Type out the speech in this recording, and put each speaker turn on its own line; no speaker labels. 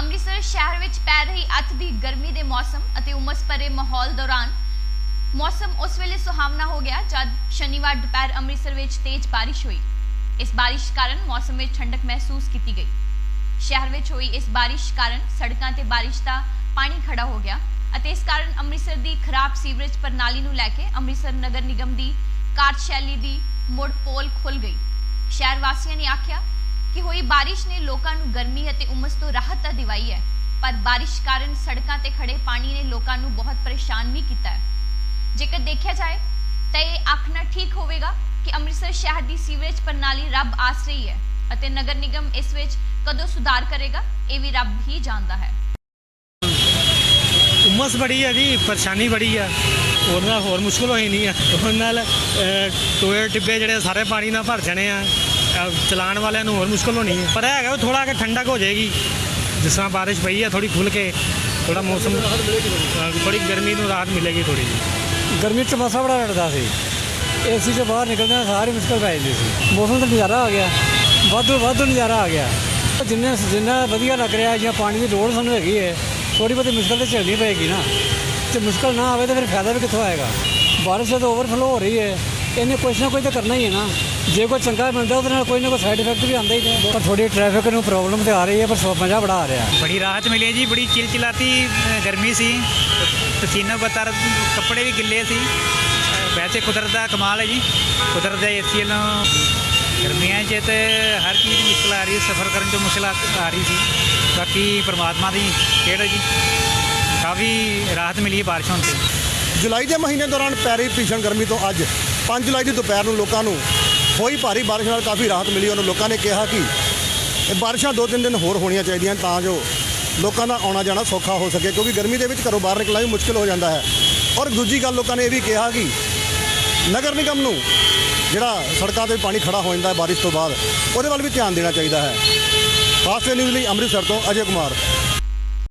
ਅੰਮ੍ਰਿਤਸਰ ਸ਼ਹਿਰ ਵਿੱਚ ਪੈ ਰਹੀ ਅੱਤ ਦੀ ਗਰਮੀ ਦੇ ਮੌਸਮ ਅਤੇ ਉਮਸ ਭਰੇ ਮਾਹੌਲ ਦੌਰਾਨ ਮੌਸਮ ਉਸ ਵੇਲੇ ਸੁਹਾਵਣਾ ਹੋ ਗਿਆ ਜਦ ਸ਼ਨੀਵਾਰ ਦੁਪਹਿਰ ਅੰਮ੍ਰਿਤਸਰ ਵਿੱਚ ਤੇਜ਼ ਬਾਰਿਸ਼ ਹੋਈ। ਇਸ ਬਾਰਿਸ਼ ਕਾਰਨ ਮੌਸਮ ਵਿੱਚ ਠੰਡਕ ਮਹਿਸੂਸ ਕੀਤੀ ਗਈ। ਸ਼ਹਿਰ ਵਿੱਚ ਹੋਈ ਇਸ ਬਾਰਿਸ਼ ਕਾਰਨ ਸੜਕਾਂ ਤੇ ਬਾਰਿਸ਼ ਦਾ ਪਾਣੀ ਖੜਾ ਹੋ ਗਿਆ ਅਤੇ ਇਸ ਕਾਰਨ ਅੰਮ੍ਰਿਤਸਰ ਦੀ ਖਰਾਬ ਸੀਵਰੇਜ ਪ੍ਰਣਾਲੀ ਨੂੰ ਲੈ ਕੇ ਅੰਮ੍ਰਿਤਸਰ ਨਗਰ ਨਿਗਮ ਦੀ ਕਾਰਜਸ਼ੈਲੀ ਦੀ ਮੁੜ ਪੋਲ ਖੁੱਲ ਗਈ। ਸ਼ਹਿਰ ਵਾਸੀਆਂ ਨੇ ਆਖਿਆ ਕਿ ਹੋਈ ਬਾਰਿਸ਼ ਨੇ ਲੋਕਾਂ ਨੂੰ ਗਰਮੀ ਅਤੇ ਉਮਸ ਤੋਂ ਰਾਹਤ ਤਾਂ ਦਿਵਾਈ ਹੈ, ਪਰ ਬਾਰਿਸ਼ ਕਾਰਨ ਸੜਕਾਂ ਤੇ ਖੜੇ ਪਾਣੀ ਨੇ ਲੋਕਾਂ ਨੂੰ ਬਹੁਤ ਪਰੇਸ਼ਾਨ ਵੀ ਕੀਤਾ ਹੈ। ਜੇਕਰ ਦੇਖਿਆ ਜਾਏ, ਤਾਂ ਇਹ ਆਖਣਾ ਠੀਕ ਹੋਵੇਗਾ ਕਿ ਅੰਮ੍ਰਿਤਸਰ ਸ਼ਹਿਰ ਦੀ ਸੀਵਰੇਜ ਪ੍ਰਣਾਲੀ ਰੱਬ ਆਸ ਰਹੀ ਹੈ ਅਤੇ ਨਗਰ ਨਿਗਮ ਇਸ ਵਿੱਚ ਕਦੋਂ ਸੁਧਾਰ ਕਰੇਗਾ, ਇਹ ਵੀ ਰੱਬ ਹੀ ਜਾਣਦਾ ਹੈ।
ਉਮਸ ਬੜੀ ਹੈ ਜੀ, ਪਰੇਸ਼ਾਨੀ ਬੜੀ ਆ ਉਹਦੇ ਨਾਲ ਹੋਰ ਮੁਸ਼ਕਲ ਹੋਈ ਨਹੀਂ ਆ ਉਹਨਾਂ ਨਾਲ ਟੋਏ ਟਿੱਬੇ ਜਿਹੜੇ ਸਾਰੇ ਪਾਣੀ ਨਾਲ ਭਰ ਜਾਣੇ ਆ। ਅਹ, ਚਲਾਉਣ ਵਾਲਿਆਂ ਨੂੰ ਹੋਰ ਮੁਸ਼ਕਲ ਹੋਣੀ ਹੈ। ਪਰ ਇਹ ਹੈਗਾ ਥੋੜਾ ਕਿ ਠੰਡਕ ਹੋ ਜਾਏਗੀ। ਜਿਸ ਤਰ੍ਹਾਂ ਬਾਰਿਸ਼ ਪਈ ਆ ਥੋੜੀ ਖੁੱਲ ਕੇ ਥੋੜਾ ਮੌਸਮ ਥੋੜੀ ਗਰਮੀ ਨੂੰ ਰਾਹਤ ਮਿਲੇਗੀ ਥੋੜੀ ਜੀ
ਗਰਮੀ ਚ ਮਸਾ ਬੜਾ ਲੜਦਾ ਸੀ। ਏਸੀ ਤੋਂ ਬਾਹਰ ਨਿਕਲਦੇ ਸਾਰੀ ਮੁਸ਼ਕਲ ਪੈ ਜਾਂਦੀ ਸੀ। ਮੌਸਮ ਦਾ ਨਜ਼ਾਰਾ ਆ ਗਿਆ। ਵਾਧੂ ਵਾਧੂ ਨਜ਼ਾਰਾ ਆ ਗਿਆ। ਜਿੰਨੇ ਜਿੰਨਾ ਵਧੀਆ ਲੱਗ ਰਿਹਾ ਜਾਂ ਪਾਣੀ ਦੀ ਲੋੜ ਸਾਨੂੰ ਹੈਗੀ ਹੈ ਥੋੜੀ ਬਹੁਤੀ ਮੁਸ਼ਕਲ ਤਾਂ ਝੱਲਣੀ ਪਏਗੀ ਨਾ। ਤੇ ਮੁਸ਼ਕਲ ਨਾ ਆਵੇ ਤਾਂ ਫਿਰ ਫਾਇਦਾ ਵੀ ਕਿੱਥੋਂ ਆਏਗਾ? ਬਾਰਿਸ਼ ਜਦੋਂ ਓਵਰਫਲੋ ਹੋ ਰਹੀ ਹੈ। ਇਹਨੇ ਕੁਛ ਨਾ ਕੁਝ ਤਾਂ ਕਰਨਾ ਹੀ ਹੈ ਨਾ। ਜੇ ਕੋਈ ਚੰਗਾ ਬੰਦਾ ਉਹਦੇ ਨਾਲ ਕੋਈ ਨਾ ਕੋਈ ਸਾਈਡ ਇਫੈਕਟ ਵੀ ਆਉਂਦਾ ਹੀ ਨੇ ਪਰ ਥੋੜੀ ਟ੍ਰੈਫਿਕ ਨੂੰ ਪ੍ਰੋਬਲਮ ਤੇ ਆ ਰਹੀ ਹੈ ਪਰ ਸੋ ਮਜ਼ਾ ਬੜਾ ਆ ਰਿਹਾ।
ਬੜੀ ਰਾਹਤ ਮਿਲੀ ਹੈ ਜੀ ਬੜੀ ਚਿਲਚਿਲਾਤੀ ਗਰਮੀ ਸੀ। ਪਸੀਨਾ ਬਤਰ ਕੱਪੜੇ ਵੀ ਗਿੱਲੇ ਸੀ। ਵੈਸੇ ਕੁਦਰਤ ਦਾ ਕਮਾਲ ਹੈ ਜੀ। ਕੁਦਰਤ ਦੇ ਏਸੀ ਨੂੰ ਗਰਮੀਆਂ 'ਚ ਤੇ ਹਰ ਚੀਜ਼ ਦੀ ਮੁਸ਼ਕਲ ਆ ਰਹੀ ਹੈ। ਸਫ਼ਰ ਕਰਨ 'ਚ ਮੁਸ਼ਕਲ ਆ ਰਹੀ ਸੀ। ਬਾਕੀ ਪਰਮਾਤਮਾ ਦੀ ਕਿਹੜਾ ਜੀ। ਕਾਫੀ ਰਾਹਤ ਮਿਲੀ ਹੈ ਹੋਣ ਤੇ।
ਜੁਲਾਈ ਦੇ ਮਹੀਨੇ ਦੌਰਾਨ ਪੈ ਰਹੀ ਭੀਸ਼ਣ ਗਰਮੀ ਤੋਂ ਅੱਜ 5 ਜੁਲਾਈ ਦੀ ਦੁਪਹਿਰ ਨੂੰ ਲੋਕਾਂ ਨੂੰ ਹੋਈ ਭਾਰੀ ਬਾਰਿਸ਼ ਨਾਲ ਕਾਫੀ ਰਾਹਤ ਮਿਲੀ। ਉਹਨਾਂ ਲੋਕਾਂ ਨੇ ਕਿਹਾ ਕਿ ਇਹ ਬਾਰਿਸ਼ਾਂ ਦੋ ਤਿੰਨ ਦਿਨ ਹੋਰ ਹੋਣੀਆਂ ਚਾਹੀਦੀਆਂ ਤਾਂ ਜੋ ਲੋਕਾਂ ਦਾ ਆਉਣਾ ਜਾਣਾ ਸੌਖਾ ਹੋ ਸਕੇ, ਕਿਉਂਕਿ ਗਰਮੀ ਦੇ ਵਿੱਚ ਘਰੋਂ ਬਾਹਰ ਨਿਕਲਣਾ ਵੀ ਮੁਸ਼ਕਲ ਹੋ ਜਾਂਦਾ ਹੈ। ਔਰ ਦੂਜੀ ਗੱਲ ਲੋਕਾਂ ਨੇ ਇਹ ਵੀ ਕਿਹਾ ਕਿ ਨਗਰ ਨਿਗਮ ਨੂੰ ਜਿਹੜਾ ਸੜਕਾਂ ਤੇ ਪਾਣੀ ਖੜਾ ਹੋ ਜਾਂਦਾ ਹੈ ਬਾਰਿਸ਼ ਤੋਂ ਬਾਅਦ, ਉਹਦੇ ਵੱਲ ਵੀ ਧਿਆਨ ਦੇਣਾ ਚਾਹੀਦਾ ਹੈ। ਫਾਸਟ ਨਿਊਜ਼ ਲਈ ਅੰਮ੍ਰਿਤਸਰ ਤੋਂ ਅਜੇ ਕੁਮਾਰ।